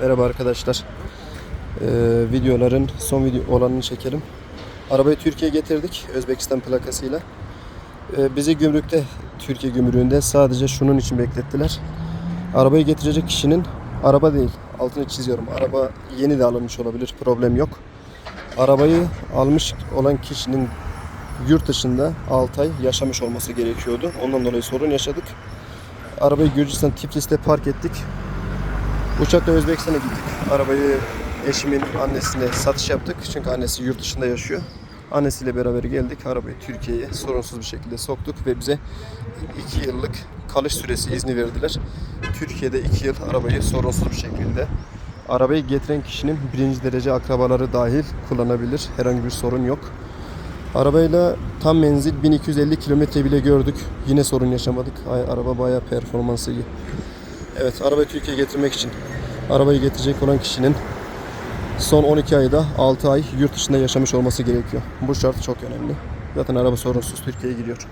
Merhaba arkadaşlar. Ee, videoların son video olanını çekelim. Arabayı Türkiye'ye getirdik Özbekistan plakasıyla. Ee, bizi gümrükte Türkiye gümrüğünde sadece şunun için beklettiler. Arabayı getirecek kişinin araba değil. Altını çiziyorum. Araba yeni de alınmış olabilir. Problem yok. Arabayı almış olan kişinin yurt dışında 6 ay yaşamış olması gerekiyordu. Ondan dolayı sorun yaşadık. Arabayı Gürcistan Tiflis'te park ettik. Uçakla Özbekistan'a gittik. Arabayı eşimin annesine satış yaptık. Çünkü annesi yurt dışında yaşıyor. Annesiyle beraber geldik. Arabayı Türkiye'ye sorunsuz bir şekilde soktuk ve bize 2 yıllık kalış süresi izni verdiler. Türkiye'de 2 yıl arabayı sorunsuz bir şekilde arabayı getiren kişinin birinci derece akrabaları dahil kullanabilir. Herhangi bir sorun yok. Arabayla tam menzil 1250 kilometre bile gördük. Yine sorun yaşamadık. Araba bayağı performansı iyi. Evet, arabayı Türkiye'ye getirmek için arabayı getirecek olan kişinin son 12 ayda 6 ay yurt dışında yaşamış olması gerekiyor. Bu şart çok önemli. Zaten araba sorunsuz Türkiye'ye gidiyor.